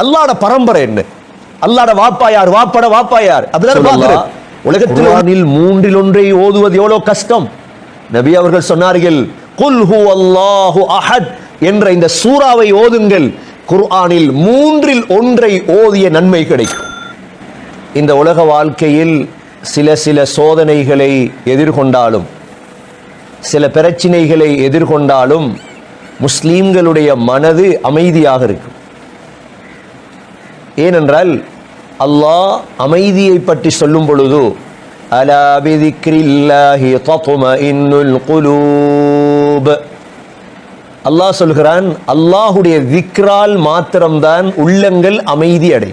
அல்லாட பரம்பரை என்ன? அல்லாட வாப்பா யார் வாப்பட வாப்பா யார் அதுதான் பார்க்கிறேன் உலகத்தில் மூன்றில் ஒன்றை ஓதுவது எவ்வளவு கஷ்டம்? நபி அவர்கள் சொன்னார்கள் குல் ஹு அல்லாஹு அஹத் என்ற இந்த சூறாவை ஓதுங்கள். குர்ஆனில் மூன்றில் ஒன்றை ஓதிய நன்மை கிடைக்கும். இந்த உலக வாழ்க்கையில் சில சில சோதனைகளை எதிர்கொண்டாலும் சில பிரச்சினைகளை எதிர்கொண்டாலும் முஸ்லீம்களுடைய மனது அமைதியாக இருக்கும். ஏனென்றால் அல்லாஹ் அமைதியை பற்றி சொல்லும் பொழுது அல்லாஹ் சொல்கிறான் அல்லாஹுடைய விக்ரால் மாத்திரம்தான் உள்ளங்கள் அமைதி அடை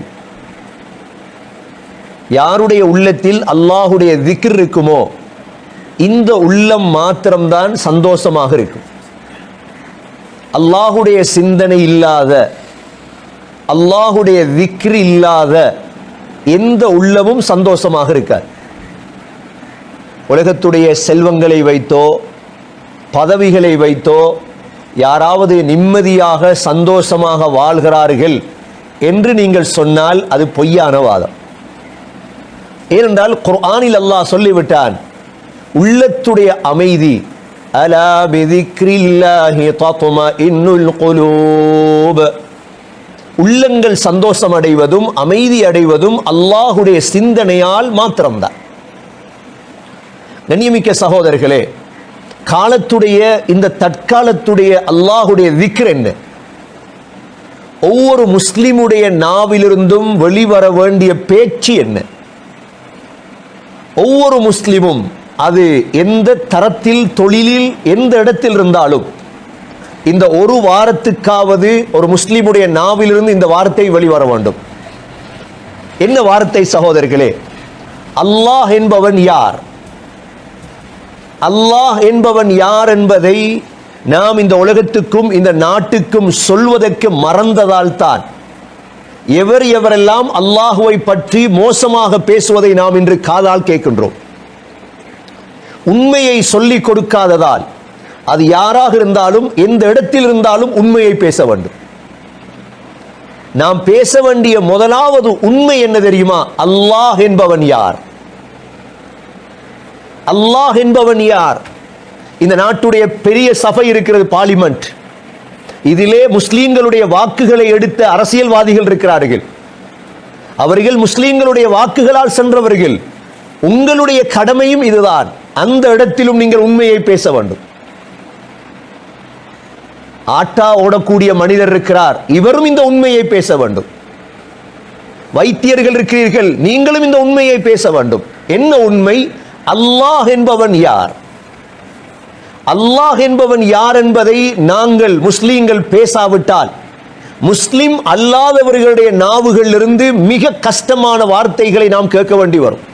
யாருடைய உள்ளத்தில் அல்லாஹுடைய திக்ர் இருக்குமோ இந்த உள்ளம் மாத்திரம்தான் சந்தோஷமாக இருக்கும். அல்லாஹுடைய சிந்தனை இல்லாத அல்லாஹுடைய விக்ரி இல்லாத எந்த உள்ளமும் சந்தோஷமாக இருக்காது. உலகத்துடைய செல்வங்களை வைத்தோ பதவிகளை வைத்தோ யாராவது நிம்மதியாக சந்தோஷமாக வாழ்கிறார்கள் என்று நீங்கள் சொன்னால் அது பொய்யான வாதம். ஏனென்றால் குர்ஆனில் அல்லாஹ் சொல்லிவிட்டான் உள்ளத்துடைய அமைதி அலா பிதிக்ரில்லாஹி தத்மஇன்னுல் குலூப். உள்ளங்கள் சந்தோஷம் அடைவதும் அமைதி அடைவதும் அல்லாஹுடைய சிந்தனையால் மாத்திரம்தான். கண்ணியமிக்க சகோதரர்களே காலத்துடைய இந்த தற்காலத்துடைய அல்லாஹுடைய விக்ர் என்ன? ஒவ்வொரு முஸ்லிமுடைய நாவிலிருந்தும் வெளிவர வேண்டிய பேச்சு என்ன? ஒவ்வொரு முஸ்லிமும் அது எந்த தரத்தில் தொழிலில் எந்த இடத்தில் இருந்தாலும் இந்த ஒரு வாரத்துக்காவது ஒரு முஸ்லீமுடைய நாவிலிருந்து இந்த வார்த்தை வெளிவர வேண்டும். என்ன வார்த்தை சகோதரர்களே? அல்லாஹ் என்பவன் யார்? அல்லாஹ் என்பவன் யார் என்பதை நாம் இந்த உலகத்துக்கும் இந்த நாட்டுக்கும் சொல்வதற்கு மறந்ததால் தான். எவர் எவரெல்லாம் அல்லாஹுவை பற்றி மோசமாக பேசுவதை நாம் இன்று காதால் கேட்கின்றோம். உண்மையை சொல்லிக் கொடுக்காததால் அது யாராக இருந்தாலும் எந்த இடத்தில் இருந்தாலும் உண்மையை பேச வேண்டும். நாம் பேச வேண்டிய முதலாவது உண்மை என்ன தெரியுமா? அல்லாஹ் என்பவன் யார்? அல்லாஹ் என்பவன் யார்? இந்த நாட்டுடைய பெரிய சபை இருக்கிறது பார்லிமெண்ட் இதிலே முஸ்லீம்களுடைய வாக்குகளை எடுத்த அரசியல்வாதிகள் இருக்கிறார்கள். அவர்கள் முஸ்லீம்களுடைய வாக்குகளால் சென்றவர்கள். உங்களுடைய கடமையும் இதுதான். அந்த இடத்திலும் நீங்கள் உண்மையை பேச வேண்டும். ஆட்டா ஓடக்கூடிய மனிதர் இருக்கிறார். இவரும் இந்த உண்மையை பேச வேண்டும். வைத்தியர்கள் இருக்கிறீர்கள். நீங்களும் இந்த உண்மையை பேச வேண்டும். என்ன உண்மை? அல்லாஹ் என்பவன் யார்? அல்லாஹ் என்பவன் யார் என்பதை நாங்கள் முஸ்லீம்கள் பேசாவிட்டால் முஸ்லிம் அல்லாதவர்களுடைய நாவுகளிலிருந்து மிக கஷ்டமான வார்த்தைகளை நாம் கேட்க வேண்டி வரும்.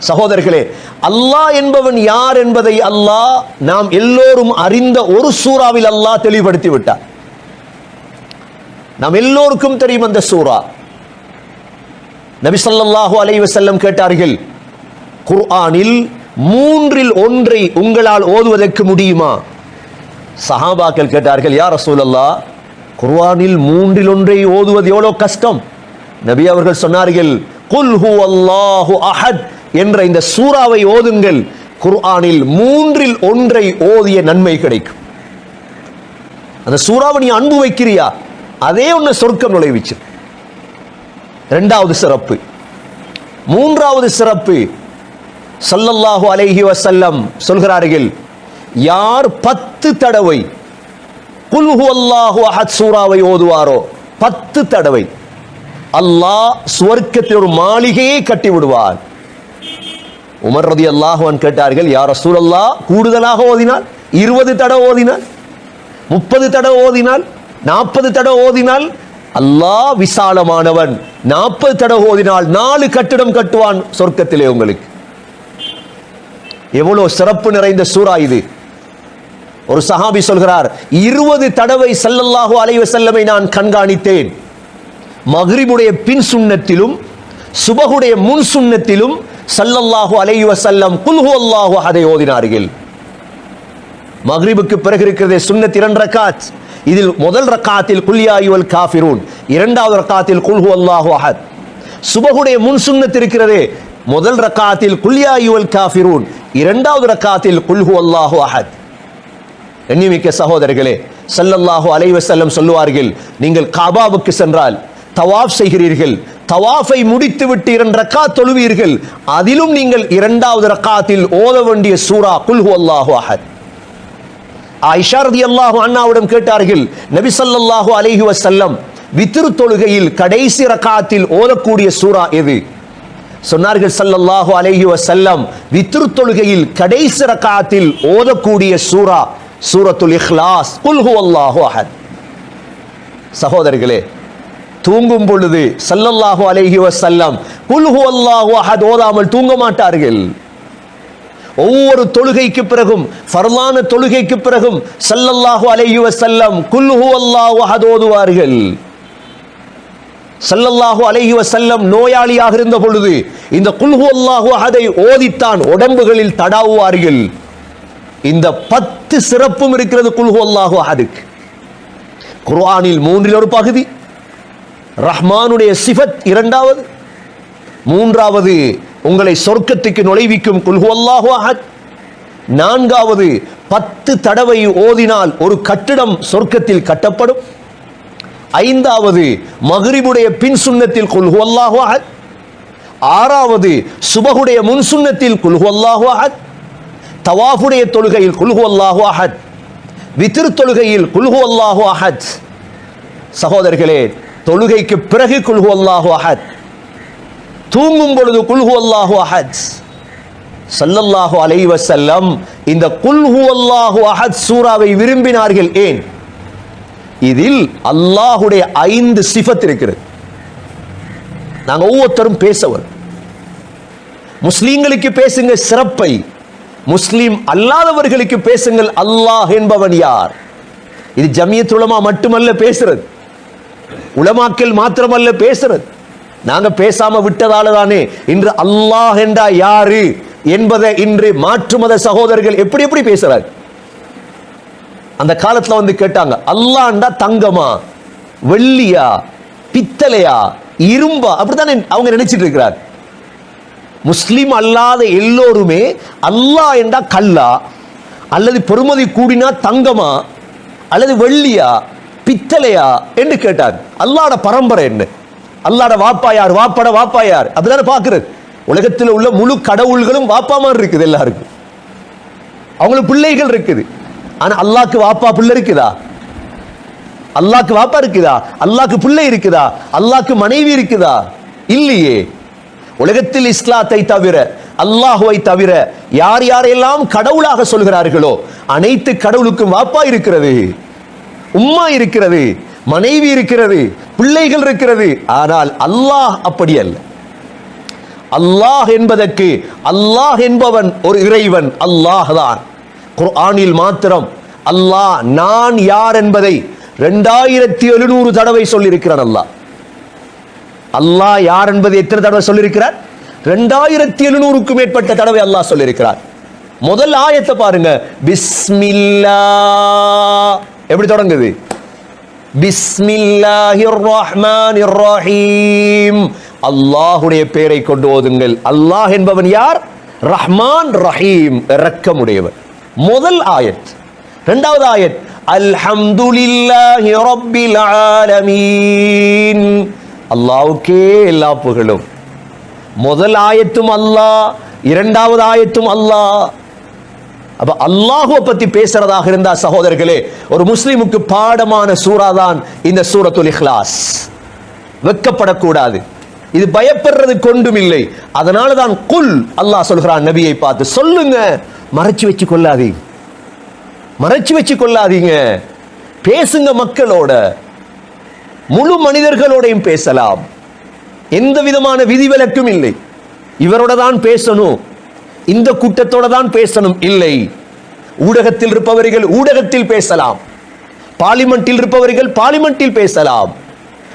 சகோதரர்களே அல்லாஹ் என்பவன் யார் என்பதை அல்லாஹ் நாம் எல்லோரும் அறிந்த ஒரு சூறாவில் அல்லாஹ் தெளிவுபடுத்தி விட்டார் நாம் எல்லோருக்கும் தெரியும் அந்த சூறா. நபிசல்லாஹு ஸல்லல்லாஹு கேட்டார்கள் குர்ஆனில் மூன்றில் ஒன்றை உங்களால் ஓதுவதற்கு முடியுமா? சஹாபாக்கள் கேட்டார்கள் யார் ரசூலல்லாஹ் குர்ஆனில் மூன்றில் ஒன்றை ஓதுவது எவ்வளவு கஷ்டம்? நபி அவர்கள் சொன்னார்கள் குல் ஹு அல்லாஹு அஹத். என்ற இந்த சூறாவை ஓதுங்கள். குர்ஆனில் மூன்றில் ஒன்றை ஓதிய நன்மை கிடைக்கும். அந்த சூறாவை நீ அன்பு வைக்கிறியா? அதே ஒன்று சொர்க்கம் நுழைவிச்சு. இரண்டாவது சிறப்பு. மூன்றாவது சிறப்பு. சல்லல்லாஹு அலைஹி வசல்லம் சொல்கிறார்கள் யார் பத்து தடவை குல்ஹு அல்லாஹு அஹத் சூறாவை ஓதுவாரோ பத்து தடவை அல்லாஹ் சுவர்க்கத்தில் ஒரு மாளிகையை கட்டி விடுவார் உமர் ரதி அல்லாஹுவான் கேட்டார்கள் யார் ரசூலல்லா கூடுதலாக ஓதினால் இருபது தடவை ஓதினால் முப்பது தடவை ஓதினால் நாற்பது தடவை ஓதினால் அல்லாஹ் விசாலமானவன். நாற்பது தடவை ஓதினால் நாலு கட்டிடம் கட்டுவான் சொர்க்கத்திலே உங்களுக்கு. எவ்வளவு சிறப்பு நிறைந்த சூறா இது. ஒரு சஹாபி சொல்கிறார் இருபது தடவை ஸல்லல்லாஹு அலைவ செல்லமை நான் கண்காணித்தேன். மகிரிபுடைய பின் சுண்ணத்திலும் சுபகுடைய முன் சுண்ணத்திலும் சல்லல்லாஹு அலை வசல்லம் குல்ஹு அல்லாஹு அதை ஓதினார்கள். மக்ரிபுக்கு பிறகு இருக்கிறதே சுண்ணத் இரண்டு ரக்காத். இதில் முதல் ரக்காத்தில் குல்யாயுவல் காஃபிரூன் இரண்டாவது ரக்காத்தில் குல்ஹு அல்லாஹு அஹத் சுபகுடைய முன் சுண்ணத் இருக்கிறதே முதல் ரக்காத்தில் குல்யாயுவல் காஃபிரூன் இரண்டாவது ரக்காத்தில் குல்ஹு அல்லாஹு அஹத் எண்ணிமிக்க சகோதரர்களே சல்லல்லாஹு அலைவசல்லம் சொல்லுவார்கள் நீங்கள் காபாவுக்கு சென்றால் தவாப் செய்கிறீர்கள் தவாஃபை முடித்துவிட்டு இரண்டு ரக்காத் தொழுவீர்கள். அதிலும் நீங்கள் இரண்டாவது ரக்காத்தில் ஓத வேண்டிய சூரா குல்ஹு அல்லாஹு அஹத். ஆயிஷா ரலியல்லாஹு அண்ணாவிடம் கேட்டார்கள் நபி ஸல்லல்லாஹு அலைஹி வசல்லம் வித்ரு தொழுகையில் கடைசி ரக்காத்தில் ஓதக்கூடிய சூரா எது? சொன்னார்கள் சல்லல்லாஹு அலைஹி வசல்லம் வித்ரு தொழுகையில் கடைசி ரக்காத்தில் ஓதக்கூடிய சூரா சூரத்துல் இஹ்லாஸ் குல்ஹு அல்லாஹு அஹத். சகோதரர்களே தூங்கும் பொழுது சல்லல்லாஹு அலைஹி வசல்லம் குல்ஹு அல்லாஹு அஹத் ஓதாமல் தூங்க மாட்டார்கள். ஒவ்வொரு தொழுகைக்கு பிறகும் ஃபர்லான தொழுகைக்கு பிறகும் சல்லல்லாஹு அலைஹி வசல்லம் குல்ஹு அல்லாஹு அஹத் ஓதுவார்கள். சல்லல்லாஹு அலைஹி வசல்லம் நோயாளியாக இருந்த பொழுது இந்த குல்ஹு அல்லாஹு அஹதை ஓதித்தான் உடம்புகளில் தடாவுவார்கள். இந்த பத்து சிறப்பும் இருக்கிறது குல்ஹு அல்லாஹு அஹதுக்கு குர்ஆனில் மூன்றில் ஒரு பகுதி ரஹ்மானுடைய சிஃபத் இரண்டாவது. மூன்றாவது உங்களை சொர்க்கத்துக்கு நுழைவிக்கும் குல்ஹு அஹத். நான்காவது பத்து தடவை ஓதினால் ஒரு கட்டிடம் சொர்க்கத்தில் கட்டப்படும். ஐந்தாவது மகரிபுடைய பின் சுன்னத்தில் குல்ஹு அஹத். ஆறாவது சுபகுடைய முன் சுன்னத்தில் குல்ஹு அஹத். தவாஃபுடைய தொழுகையில் குல்ஹு அல்லாஹு அஹத். வித்திரு தொழுகையில் குல்ஹு அல்லாஹு அஹத். சகோதரர்களே தொழுகைக்கு பிறகு குல்ஹு அல்லாஹு அஹத். தூங்கும் பொழுது குல்ஹு அல்லாஹு அஹத். சல்லல்லாஹு அலைவ செல்லம் இந்த குல்ஹு அல்லாஹு அஹத் சூராவை விரும்பினார்கள் ஏன்? இதில் அல்லாஹுடைய ஐந்து சிஃபத் இருக்கிறது. நாங்க ஒவ்வொருத்தரும் பேசவர். முஸ்லீம்களுக்கு பேசுங்க சிறப்பை. முஸ்லீம் அல்லாதவர்களுக்கு பேசுங்கள் அல்லாஹ் என்பவன் யார்? இது ஜமியத்துலமா மட்டுமல்ல பேசுறது. உலமாக்கள் மாத்திரமல்ல பேசுறது. நாங்க பேசாம விட்டதால தானே இன்று அல்லாஹ் என்றா யாரு என்பதை இன்று மாற்று மத சகோதரர்கள் எப்படி எப்படி பேசுறாங்க அந்த காலத்துல வந்து கேட்டாங்க அல்லாண்டா தங்கமா? வெள்ளியா? பித்தளையா? இரும்பா? அப்படித்தானே அவங்க நினைச்சிட்டு இருக்கிறார். முஸ்லீம் அல்லாத எல்லோருமே அல்லாஹ் என்றா கல்லா? அல்லது பெருமதி கூடினா தங்கமா? அல்லது வெள்ளியா? பித்தளையா என்று கேட்டார். அல்லாட பரம்பரை என்ன? அல்லாட வாப்பா யார்? வாப்பட வாப்பா யார்? அப்படிதானே பார்க்கிறது. உலகத்தில் உள்ள முழு கடவுள்களும் வாப்பா மாதிரி இருக்குது எல்லாருக்கும். அவங்களுக்கு பிள்ளைகள் இருக்குது. ஆனா அல்லாக்கு வாப்பா பிள்ளை இருக்குதா? அல்லாக்கு வாப்பா இருக்குதா? அல்லாக்கு பிள்ளை இருக்குதா? அல்லாஹ்க்கு மனைவி இருக்குதா? இல்லையே. உலகத்தில் இஸ்லாத்தை தவிர அல்லாஹுவை தவிர யார் யாரெல்லாம் கடவுளாக சொல்கிறார்களோ அனைத்து கடவுளுக்கும் வாப்பா இருக்கிறது. உம்மா இருக்கிறது மனைவி இருக்கிறது பிள்ளைகள் இருக்கிறது ஆனால் அல்லாஹ் அப்படி அல்ல. அல்லாஹ் என்பதற்கு அல்லாஹ் என்பவன் ஒரு இறைவன் அல்லாஹ் தான். குர்ஆனில் மாத்திரம் அல்லாஹ் நான் யார் என்பதை ரெண்டாயிரத்தி எழுநூறு தடவை சொல்லியிருக்கிறான் அல்லாஹ். அல்லாஹ் யார் என்பதை எத்தனை தடவை சொல்லியிருக்கிறார்? ரெண்டாயிரத்தி எழுநூறுக்கும் மேற்பட்ட தடவை அல்லாஹ் சொல்லியிருக்கிறார். முதல் ஆயத்தை பாருங்க. பிஸ்மில்லா. எப்படி தொடங்குது? அல்லாஹுடைய பெயரை கொண்டு ஓதுங்கள். அல்லாஹ் என்பவன் யார்? ரஹ்மான் ரஹீம் இரக்கமுடையவர். முதல் ஆயத். இரண்டாவது ஆயத். அல்ஹம்துலில்லாஹி ரப்பில் ஆலமீன் அல்லாஹ்வுக்கே எல்லா புகழும். முதல் ஆயத்தும் அல்லாஹ் இரண்டாவது ஆயத்தும் அல்லாஹ் அப்ப அல்லாஹுவை பத்தி பேசுறதாக இருந்தா சகோதரர்களே ஒரு முஸ்லீமுக்கு பாடமான சூறா தான் இந்த சூரத்துல் இஹ்லாஸ். வெக்கப்படக்கூடாது. இது பயப்படுறது கொண்டும் இல்லை. அதனால தான் குல் அல்லாஹ் சொல்கிறான் நபியை பார்த்து சொல்லுங்க மறைச்சு வச்சு கொள்ளாதீங்க. மறைச்சு வச்சு கொள்ளாதீங்க. பேசுங்க மக்களோட. முழு மனிதர்களோடையும் பேசலாம். எந்த விதமான விதிவிலக்கும் இல்லை. இவரோட தான் பேசணும். இந்த கூட்டத்தோட தான் பேசணும். இல்லை. ஊடகத்தில் இருப்பவர்கள் ஊடகத்தில் பேசலாம். பார்லிமெண்ட்டில் இருப்பவர்கள் பார்லிமெண்ட்டில் பேசலாம்.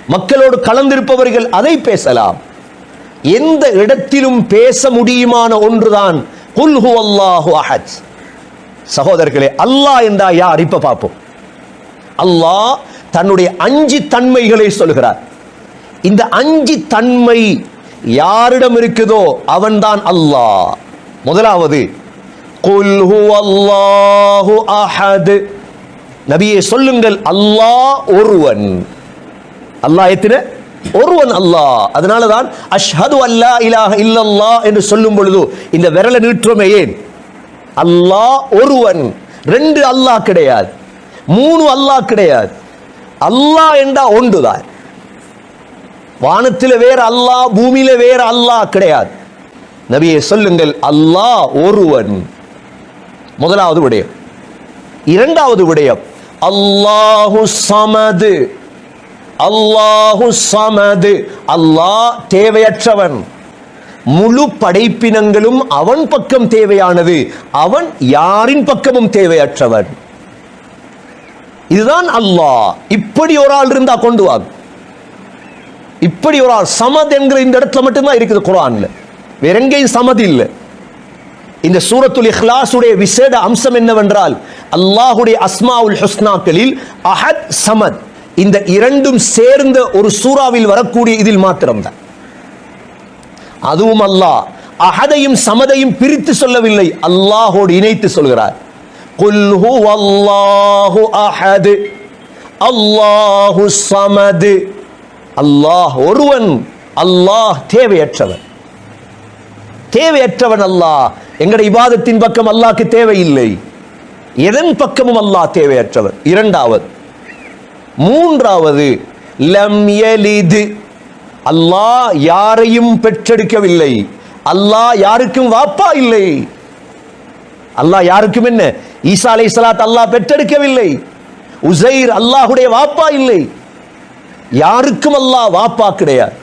மக்களோடு கலந்திருப்பவர்கள் அதை பேசலாம். எந்த இடத்திலும் பேச முடியுமான ஒன்றுதான் குல் ஹுவல்லாஹு அஹத். சகோதரர்களே அல்லாஹ் என்றா யார்? இப்ப பார்ப்போம். அல்லாஹ் தன்னுடைய அஞ்சு தன்மைகளை சொல்கிறார். இந்த அஞ்சு தன்மை யாரிடம் இருக்குதோ அவன்தான் அல்லாஹ். முதலாவது குல் ஹுவல்லாஹு அஹத் நபியே சொல்லுங்கள் அல்லாஹ் ஒருவன் அல்லாஹ் எத்தின ஒருவன் அல்லாஹ் அதனால தான் அஷ்ஹது அல்லா இலாஹ இல்லல்லா என்று சொல்லும் பொழுது இந்த விரல நீட்டுறோமே ஏன் அல்லாஹ் ஒருவன் ரெண்டு அல்லாஹ் கிடையாது மூணு அல்லாஹ் கிடையாது அல்லாஹ் என்றா ஒன்றுதான் வானத்தில் வேற அல்லாஹ் பூமியில வேற அல்லாஹ் கிடையாது நபியை சொல்லுங்கள் அல்லாஹ் ஒருவன். முதலாவது விடயம். இரண்டாவது விடயம் அல்லாஹு சமது. அல்லாஹு சமது. அல்லாஹ் தேவையற்றவன். முழு படைப்பினங்களும் அவன் பக்கம் தேவையானது அவன் யாரின் பக்கமும் தேவையற்றவன். இதுதான் அல்லாஹ். இப்படி ஒரு ஆள் இருந்தா கொண்டு வாங்க. இப்படி ஒரு ஆள் சமத் என்கிற இந்த இடத்துல மட்டும்தான் இருக்குது குரான்ல. வேற எங்கேயும் சமதி இல்லை. இந்த சூரத்துல் இஹ்லாசுடைய விசேட அம்சம் என்னவென்றால் அல்லாஹுடைய அஸ்மாவுல் ஹுஸ்னாக்களில் அஹத் சமத். இந்த இரண்டும் சேர்ந்த ஒரு சூறாவில் வரக்கூடிய இதில் மாத்திரம்தான். அதுவும் அல்லாஹ். அஹதையும் சமதையும் பிரித்து சொல்லவில்லை. அல்லாஹோடு இணைத்து சொல்கிறார். குல்ஹு அல்லாஹு அஹது அல்லாஹு சமது. அல்லாஹ் ஒருவன் அல்லாஹ் தேவையற்றவன். தேவையற்றவன் அல்லாஹ் எங்கட இபாதத்தின் பக்கம் அல்லாஹ்க்கு தேவையில்லை. எதன் பக்கமும் அல்லாஹ் தேவையற்றவன். இரண்டாவது மூன்றாவது லம்யலிது அல்லாஹ் யாரையும் பெற்றெடுக்கவில்லை. அல்லாஹ் யாருக்கும் வாப்பா இல்லை. அல்லாஹ் யாருக்கும் என்ன? ஈசா அலை சலாத் அல்லாஹ் பெற்றெடுக்கவில்லை. உசைர் அல்லாஹுடைய வாப்பா இல்லை. யாருக்கும் அல்லாஹ் வாப்பா கிடையாது.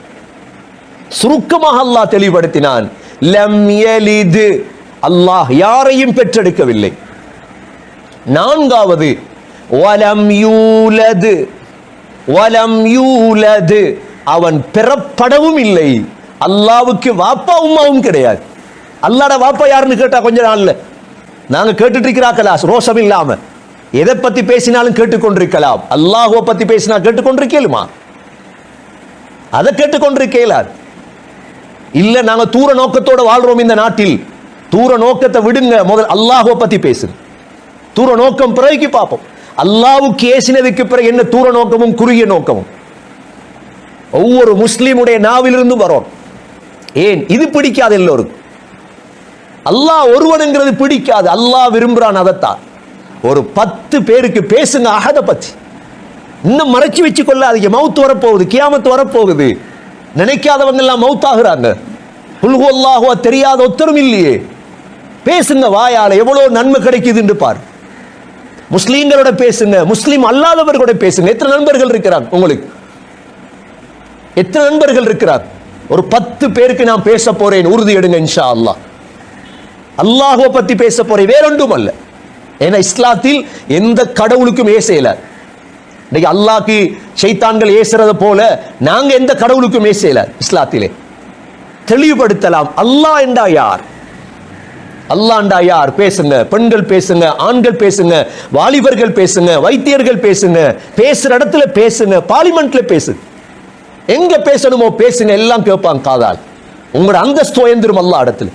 சுருக்கமாக அல்லாஹ் தெளிவுபடுத்தினான். லம் யலிது அல்லாஹ் யாரையும் பெற்றெடுக்கவில்லை. நான்காவது வலம் யூலது. வலம் யூலது. அவன் பெறப்படவும் இல்லை. அல்லாவுக்கு வாப்பா உம்மாவும் கிடையாது. அல்லாட வாப்பா யாருன்னு கேட்டா கொஞ்ச நாள்ல. நாங்க கேட்டுட்டு இருக்கிறாக்கலா ரோஷம் இல்லாம. எதை பத்தி பேசினாலும் கேட்டுக்கொண்டிருக்கலாம். அல்லாஹுவை பத்தி பேசினா கேட்டுக்கொண்டிருக்கேலுமா? அதை கேட்டுக்கொண்டிருக்கலாது. இல்ல நாங்க தூர நோக்கத்தோட வாழ்றோம் இந்த நாட்டில். தூர நோக்கத்தை விடுங்க. முதல் அல்லாஹுவை பத்தி பேசுங்க. தூர நோக்கம் பிறகு பார்ப்போம். அல்லாவுக்கு ஏசினதுக்கு பிறகு என்ன தூர நோக்கமும் குறுகிய நோக்கமும்? ஒவ்வொரு முஸ்லீமுடைய நாவிலிருந்து வரும் ஏன்? இது பிடிக்காது எல்லோருக்கும். அல்லாஹ் ஒருவனுங்கிறது பிடிக்காது. அல்லாஹ் விரும்புறான் அதைத்தான். ஒரு பத்து பேருக்கு பேசுங்க அகத பத்தி. இன்னும் மறைச்சு வச்சு கொள்ளாதீங்க மவுத்து வரப்போகுது கியாமத்து வரப்போகுது. நினைக்காதவங்க எல்லாம் மவுத்தாகிறாங்க புல்ஹு தெரியாத ஒத்தரும் இல்லையே. பேசுங்க வாயால எவ்வளவு நன்மை கிடைக்குதுன்னு பார். முஸ்லீம்களோட பேசுங்க முஸ்லீம் அல்லாதவர்களோட பேசுங்க. எத்தனை நண்பர்கள் இருக்கிறாங்க உங்களுக்கு? எத்தனை நண்பர்கள் இருக்கிறார்? ஒரு பத்து பேருக்கு நான் பேச போறேன் உறுதி எடுங்க இன்ஷா அல்லாஹ். அல்லாஹுவை பத்தி பேச போறேன் வேறொன்றும் அல்ல. ஏன்னா இஸ்லாத்தில் எந்த கடவுளுக்கும் ஏசையில இன்னைக்கு அல்லாக்கு சைத்தான்கள் ஏசுறத போல நாங்க எந்த கடவுளுக்கும் ஏசையில இஸ்லாத்திலே. தெளிவுபடுத்தலாம். அல்லாஹ் என்றா யார்? அல்லாண்டா யார்? பேசுங்க. பெண்கள் பேசுங்க ஆண்கள் பேசுங்க வாலிபர்கள் பேசுங்க வைத்தியர்கள் பேசுங்க பேசுற இடத்துல பேசுங்க பார்லிமெண்ட்ல பேசு. எங்க பேசணுமோ பேசுங்க எல்லாம் கேட்பாங்க காதால். உங்களோட அந்தஸ்து உயர்ந்துரும் அல்லா இடத்துல.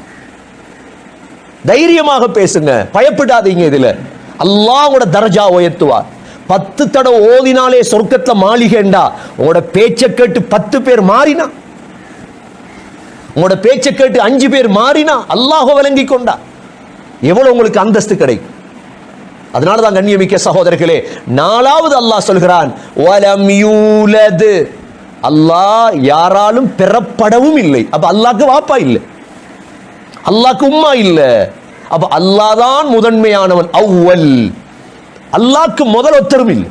தைரியமாக பேசுங்க பயப்படாதீங்க இதுல. அல்லாஹ் உங்களோட தரஜா உயர்த்துவார். பத்து தடவை ஓதினாலே சொர்க்கத்தில் மாளிகைண்டா. உங்களோட பேச்சை கேட்டு பத்து பேர் மாறினா? உங்களோட பேச்சை கேட்டு அஞ்சு பேர் மாறினா? அல்லாஹோ விளங்கி கொண்டா? எவ்வளவு உங்களுக்கு அந்தஸ்து கிடைக்கும்? அதனால தான் கண்ணியமிக்க சகோதரர்களே நாலாவது அல்லாஹ் சொல்கிறான் அல்லாஹ் யாராலும் பெறப்படவும் இல்லை. அப்ப அல்லாக்கு வாப்பா இல்லை. அல்லாக்கு உம்மா இல்லை. அப்ப அல்லாஹ் தான் முதன்மையானவன் அவ்வல். அல்லாவுக்கு முதல் ஒத்தரும் இல்லை.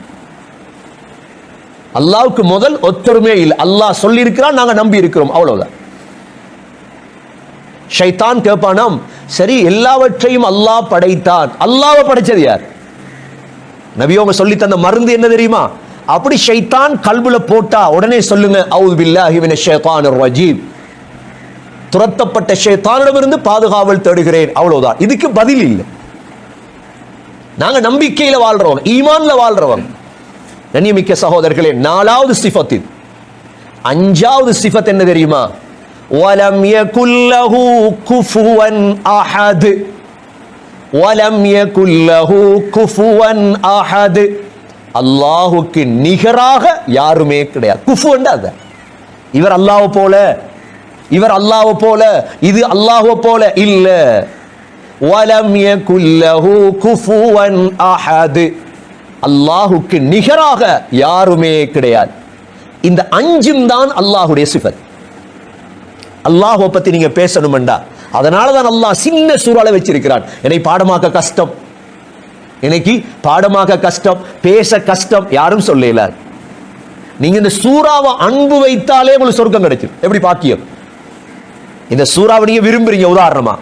அல்லாவுக்கு முதல் ஒத்தருமே இல்லை. அல்லாஹ் சொல்லி இருக்கிறான் நாங்க நம்பி இருக்கிறோம் அவ்வளவுதான். ஷைத்தான் கேட்பானாம் சரி எல்லாவற்றையும் அல்லாஹ் படைத்தான். அல்லாவை படைச்சது யார்? நபியோங்க சொல்லி தந்த மருந்து என்ன தெரியுமா? அப்படி ஷைத்தான் கல்புல போட்டா உடனே சொல்லுங்க அவுது பில்லாஹி மினஷ் ஷைத்தானிர் ரஜீம். துரத்தப்பட்ட ஷைத்தானிடமிருந்து பாதுகாவல் தேடுகிறேன். அவ்வளவுதான். இதுக்கு பதில் இல்லை. நாங்க நம்பிக்கையில வாழ்றவங்க ஈமான்ல வாழ்றவங்க கண்ணியமிக்க சகோதரர்களே நாலாவது சிஃபத் அஞ்சாவது சிஃபத் என்ன தெரியுமா? வலம் யகுல்லஹு குஃபுவன் அஹத். வலம் யகுல்லஹு குஃபுவன் அஹத். அல்லாஹுக்கு நிகராக யாருமே கிடையாது. குஃபுவன் அது? இவர் அல்லாஹ் போல. இவர் அல்லாஹ் போல. இது அல்லாஹ் போல. இல்லை. வலம் யகுல்லஹு குஃபுவன் அஹது அல்லாஹுக்கு நிகராக யாருமே கிடையாது. இந்த அஞ்சும் தான் அல்லாஹுடைய சிஃபத். அல்லாஹுவை பத்தி நீங்க பேசணும்டா அதனால தான் அல்லாஹ் சின்ன சூறால வச்சிருக்கிறான். என்னை பாடமாக்க கஷ்டம். இன்னைக்கு பாடமாக்க கஷ்டம் பேச கஷ்டம் யாரும் சொல்லல. நீங்க இந்த சூறாவை அன்பு வைத்தாலே உங்களுக்கு சொர்க்கம் கிடைச்சிடும் எப்படி பாக்கியம்? இந்த சூறாவை நீங்க விரும்புறீங்க உதாரணமா.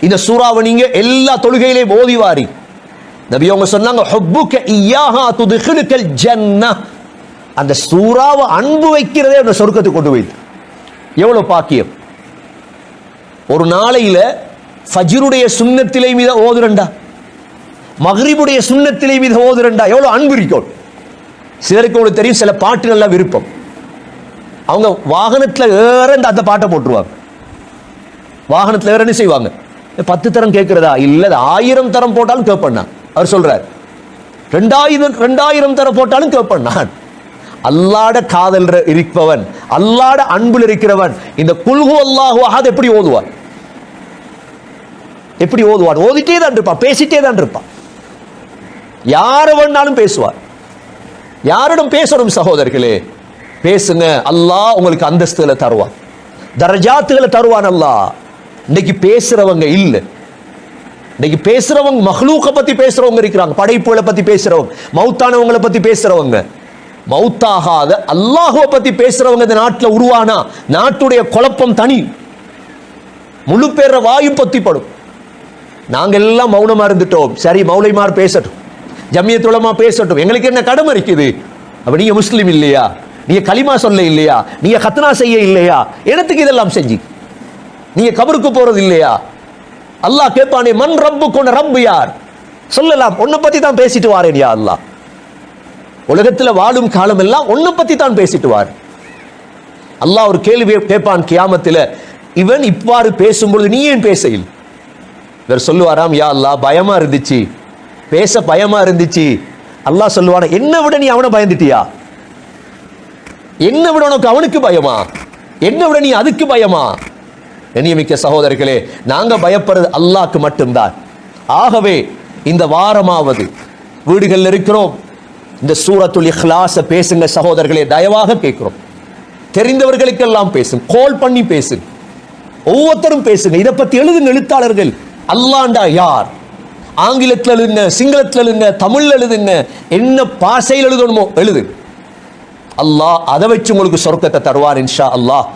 இந்த சூறாவை நீங்க எல்லா தொழுகையிலையும் ஓதி வாரி. நபி அவங்க சொன்னாங்க ஹுப்புக இய்யாஹா துத்கிலுக்கல் ஜன்னah அந்த சூறாவை அன்பு வைக்கிறதே அந்த சொர்க்கத்துக்கு கொண்டு போயிடுது. எவ்வளவு பாக்கியம். ஒரு நாளையில ஃபஜ்ருடைய சுண்ணத்திலே மீத ஓதுரண்டா மக்ரிபுடைய சுண்ணத்திலே மீத ஓதுரண்டா எவ்வளவு அன்பு இருக்கும். சிலருக்கு உங்களுக்கு தெரியும் சில பாட்டு நல்லா விருப்பம். அவங்க வாகனத்துல ஏற இந்த அந்த பாட்டை போட்டுருவாங்க. வாகனத்தில் ஏற என்ன செய்வாங்க? பத்து தரம் கேட்கிறதா? இல்லை ஆயிரம் தரம் போட்டாலும் கேட்பண்ணா அவர் சொல்றார் ரெண்டாயிரம் ரெண்டாயிரம் தரம் போட்டாலும் கேட்பண்ணான் அல்லாட காதல் இருப்பவன் அல்லாட அன்பில் இருக்கிறவன் இந்த குல்கு அல்லாஹு அஹத் எப்படி ஓதுவான்? எப்படி ஓதுவான்? ஓதிட்டே தான் இருப்பான் பேசிட்டே தான் இருப்பான். யார வேணாலும் பேசுவார் யாரிடம் பேசணும் சகோதரர்களே பேசுங்க. அல்லாஹ் உங்களுக்கு அந்தஸ்துகளை தருவான். தரஜாத்துகளை தருவான் அல்லாஹ். இன்னைக்கு பேசுறவங்க இல்ல. இன்னைக்கு பேசுறவங்க மஹ்லூக்க பத்தி பேசுறவங்க இருக்கிறாங்க. படைப்புகளை பத்தி பேசுறவங்க. மௌத்தானவங்களை பத்தி பேசுறவங்க. மௌத்தாகாத அல்லாஹுவை பத்தி பேசுறவங்க இந்த நாட்டில் உருவானா? நாட்டுடைய குழப்பம் தனி. முழு பேர வாயு பத்திப்படும். நாங்க எல்லாம் மௌனமா இருந்துட்டோம். சரி மௌலைமார் பேசட்டும். ஜம்மியத்துலமா பேசட்டும். எங்களுக்கு என்ன கடமை இருக்குது? அப்ப நீங்க முஸ்லீம் இல்லையா? நீங்க களிமா சொல்ல இல்லையா? நீங்க கத்னா செய்ய இல்லையா? எனத்துக்கு இதெல்லாம் செஞ்சு நீங்க கபருக்கு போறது இல்லையா அல்லாஹ் கேட்பானே மண் ரப்பு கொண்ட ரப்பு யார்? சொல்லலாம். உன்னை பத்தி தான் பேசிட்டு வாரேன் யா அல்லாஹ். உலகத்துல வாழும் காலம் எல்லாம் உன்னை பத்தி தான் பேசிட்டு வார் அல்லாஹ் ஒரு கேள்வி கேட்பான் கியாமத்துல. இவன் இவ்வாறு பேசும்பொழுது நீ ஏன் பேசையில்? இவர் சொல்லுவாராம் யா அல்லாஹ் பயமா இருந்துச்சு. பேச பயமா இருந்துச்சு. அல்லாஹ் சொல்லுவான என்ன விட நீ அவனை பயந்துட்டியா? என்ன விட உனக்கு அவனுக்கு பயமா? என்ன விட நீ அதுக்கு பயமா? கண்ணியமிக்க சகோதரர்களே நாங்க பயப்படுறது அல்லாக்கு மட்டும்தான். ஆகவே இந்த வாரமாவது வீடுகளில் இருக்கிறோம். இந்த சூரத்துல் இஹ்லாஸ பேசுங்க சகோதரர்களே தயவாக கேட்கிறோம். தெரிந்தவர்களுக்கெல்லாம் பேசுங்க கோல் பண்ணி பேசுங்க. ஒவ்வொருத்தரும் பேசுங்க. இதை பத்தி எழுதுங்க எழுத்தாளர்கள். அல்லாண்டா யார்? ஆங்கிலத்தில் எழுதுங்க சிங்களத்தில் எழுதுங்க தமிழ்ல எழுதுங்க என்ன பாசையில் எழுதணுமோ எழுது அல்லாஹ் அதை வச்சு உங்களுக்கு சொர்க்கத்தை தருவார் இன்ஷா அல்லாஹ்.